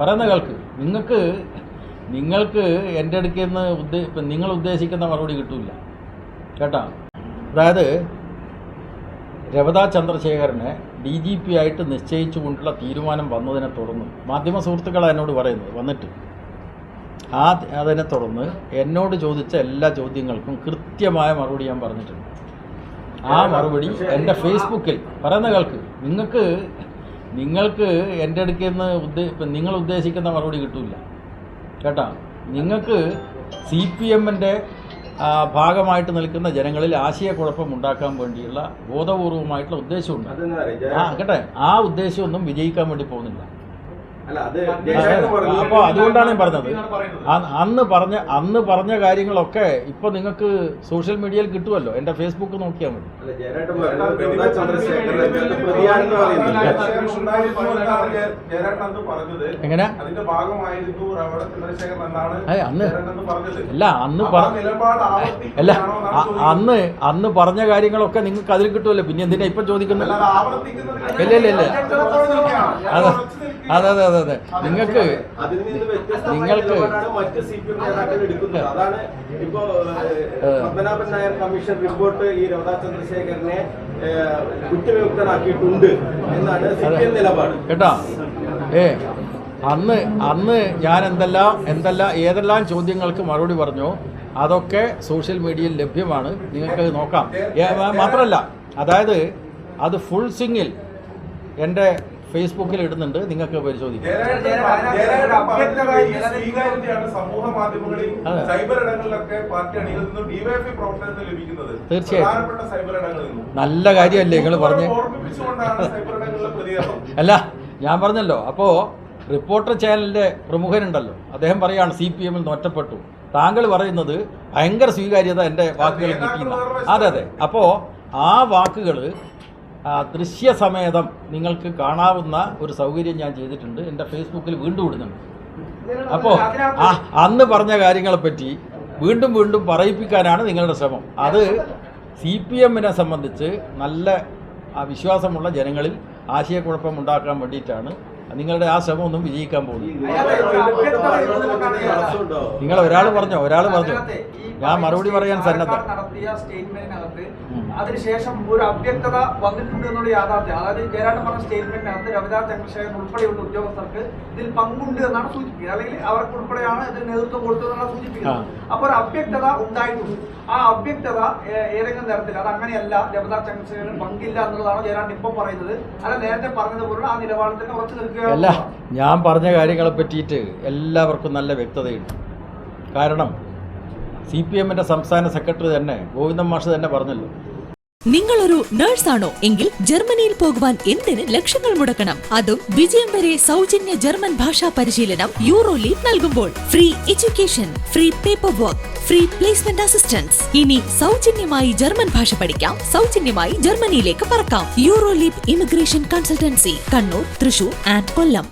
പറയുന്ന കേൾക്ക്. നിങ്ങൾക്ക് നിങ്ങൾക്ക് എന്റെ അടുക്കൽ നിന്ന് ഉദ്ദേ നിങ്ങൾ ഉദ്ദേശിക്കുന്ന മറുപടി കിട്ടില്ല കേട്ടോ? അതായത് രവതാ ചന്ദ്രശേഖരനെ ഡി ജി പി ആയിട്ട് നിശ്ചയിച്ചുകൊണ്ടുള്ള തീരുമാനം വന്നതിനെ തുടർന്ന് മാധ്യമ സുഹൃത്തുക്കളാണ് എന്നോട് പറയുന്നത് വന്നിട്ട്. ആ അതിനെ തുടർന്ന് എന്നോട് ചോദിച്ച എല്ലാ ചോദ്യങ്ങൾക്കും കൃത്യമായ മറുപടി ഞാൻ പറഞ്ഞിട്ടുണ്ട്. ആ മറുപടി എന്റെ ഫേസ്ബുക്കിൽ. പറയുന്ന കേൾക്ക് നിങ്ങൾക്ക് നിങ്ങൾക്ക് എന്റെ അടുക്കൽ നിന്ന് ഉദ്ദേ നിങ്ങൾ ഉദ്ദേശിക്കുന്ന മറുപടി കിട്ടില്ല. കേട്ടോ? നിങ്ങൾക്ക് സി പി എമ്മിന്റെ ഭാഗമായിട്ട് നിൽക്കുന്ന ജനങ്ങളിൽ ആശയക്കുഴപ്പം ഉണ്ടാക്കാൻ വേണ്ടിയുള്ള ബോധപൂർവമായിട്ടുള്ള ഉദ്ദേശമുണ്ട്. ആ കേട്ടെ? ആ ഉദ്ദേശമൊന്നും വിജയിക്കാൻ വേണ്ടി പോകുന്നില്ല അല്ല അത് ജയശങ്കർ പറഞ്ഞു. അപ്പോൾ അതുകൊണ്ടാണ് ഞാൻ പറഞ്ഞത്. അന്ന് പറഞ്ഞ അന്ന് പറഞ്ഞ കാര്യങ്ങളൊക്കെ ഇപ്പൊ നിങ്ങൾക്ക് സോഷ്യൽ മീഡിയയിൽ കിട്ടുമല്ലോ. എന്റെ ഫേസ്ബുക്ക് നോക്കിയാൽ മതി. എങ്ങനെ? അന്ന് പറഞ്ഞത്. അല്ല അന്ന് അപ്പൊ അല്ല. അന്ന് അന്ന് പറഞ്ഞ കാര്യങ്ങളൊക്കെ നിങ്ങൾക്ക് അതിൽ കിട്ടുമല്ലോ. പിന്നെ എന്തിനാ ഇപ്പൊ ചോദിക്കുന്നത്? ഇല്ല, ഇല്ല, ഇല്ല. അതെ. അതെ അതെ അതെ അതെ. നിങ്ങൾക്ക് നിങ്ങൾക്ക് കേട്ടാ മറ്റ് സി പി എം നേതാക്കൾ എടുക്കുന്നത്. അതാണ് ഇപ്പോ. പത്മനാഭൻ നായർ കമ്മീഷൻ റിപ്പോർട്ട് ഈ രമണ ചന്ദ്രശേഖരനെ കുറ്റവിമുക്തനാക്കിയിട്ടുണ്ട് എന്നാണ് സി പി എം നിലപാട്. കേട്ടോ? ഏ അന്ന് അന്ന് ഞാൻ എന്തെല്ലാം എന്തെല്ലാം ഏതെല്ലാം ചോദ്യങ്ങൾക്ക് മറുപടി പറഞ്ഞു അതൊക്കെ സോഷ്യൽ മീഡിയയിൽ ലഭ്യമാണ്. നിങ്ങൾക്ക് നോക്കാം. മാത്രമല്ല അതായത് അത് ഫുൾ സിംഗിൽ എന്റെ ഫേസ്ബുക്കിൽ ഇടുന്നുണ്ട്. നിങ്ങൾക്ക് പരിശോധിക്കാം. തീർച്ചയായും. നല്ല കാര്യമല്ലേ നിങ്ങൾ പറഞ്ഞു? അല്ല ഞാൻ പറഞ്ഞല്ലോ. അപ്പോ റിപ്പോർട്ടർ ചാനലിന്റെ പ്രമുഖനുണ്ടല്ലോ അദ്ദേഹം പറയാണ് സി പി എമ്മിൽ നിന്ന് ഒറ്റപ്പെട്ടു. താങ്കൾ പറയുന്നത് ഭയങ്കര സ്വീകാര്യത എന്റെ വാക്കുകൾ കിട്ടിയില്ല. അതെ അതെ. അപ്പോൾ ആ വാക്കുകൾ ദൃശ്യസമേതം നിങ്ങൾക്ക് കാണാവുന്ന ഒരു സൗകര്യം ഞാൻ ചെയ്തിട്ടുണ്ട്. എന്റെ ഫേസ്ബുക്കിൽ വീണ്ടും ഇടുന്നുണ്ട്. അപ്പോൾ ആ അന്ന് പറഞ്ഞ കാര്യങ്ങളെപ്പറ്റി വീണ്ടും വീണ്ടും പറയിപ്പിക്കാനാണ് നിങ്ങളുടെ ശ്രമം. അത് സി പി എമ്മിനെ സംബന്ധിച്ച് നല്ല ആ വിശ്വാസമുള്ള ജനങ്ങളിൽ ആശയക്കുഴപ്പം ഉണ്ടാക്കാൻ വേണ്ടിയിട്ടാണ് നിങ്ങളുടെ ആ ശ്രമം ഒന്നും വിജയിക്കാൻ പോകുന്നത്. നിങ്ങൾ ഒരാൾ പറഞ്ഞോ? ഒരാൾ പറഞ്ഞോ? ഞാൻ മറുപടി പറയാൻ സന്നദ്ധ. നടത്തിയ സ്റ്റേറ്റ്മെന്റിനകത്ത്. അതിനുശേഷം ഒരു അവ്യക്തത വന്നിട്ടുണ്ട് എന്നുള്ള യാഥാർത്ഥ്യം. അതായത് ജയരാജൻ പറഞ്ഞ സ്റ്റേറ്റ്മെന്റിനകത്ത് രവിദാസ് ചന്ദ്രശേഖരൻ ഉൾപ്പെടെയുള്ള ഉദ്യോഗസ്ഥർക്ക് ഇതിൽ പങ്കുണ്ട് എന്നാണ് സൂചിപ്പിക്കുന്നത്. അല്ലെങ്കിൽ അവർക്ക് ഉൾപ്പെടെയാണ് ഇതിന് നേതൃത്വം കൊടുത്തതെന്നാണ് സൂചിപ്പിക്കുന്നത്. അപ്പോൾ ഒരു അവ്യക്തത ഉണ്ടായിട്ടുണ്ട്. ആ അവ്യക്തത ഏതെങ്കിലും തരത്തിൽ അത് അങ്ങനെയല്ല രവിദാസ് ചന്ദ്രശേഖരൻ പങ്കില്ല എന്നുള്ളതാണ് ജയരാജൻ ഇപ്പോൾ പറയുന്നത്. അല്ല നേരത്തെ പറഞ്ഞതുപോലെ ആ നിലപാടിൽ തന്നെ ഉറച്ചു നിൽക്കുക ഞാൻ പറഞ്ഞ കാര്യങ്ങളെ പറ്റിയിട്ട് എല്ലാവർക്കും നല്ല വ്യക്തതയുണ്ട്. കാരണം സി പി എമ്മിന്റെ സംസ്ഥാന സെക്രട്ടറി തന്നെ ഗോവിന്ദൻ മാഷ് തന്നെ പറഞ്ഞല്ലോ. നിങ്ങളൊരു നേഴ്സാണോ എങ്കിൽ ജർമ്മനിയിൽ പോകുവാൻ എന്തിന് ലക്ഷങ്ങൾ മുടക്കണം? അതും വിജയം വരെ സൗജന്യ ജർമ്മൻ ഭാഷാ പരിശീലനം യൂറോ നൽകുമ്പോൾ. Free education free paper work free placement assistance ഇനി സൗജന്യമായി ജർമ്മൻ ഭാഷ പഠിക്കാം. സൗജന്യമായി ജർമ്മനിയിലേക്ക് പറക്കാം. Euro immigration consultancy Kannur Thrissur and Kollam.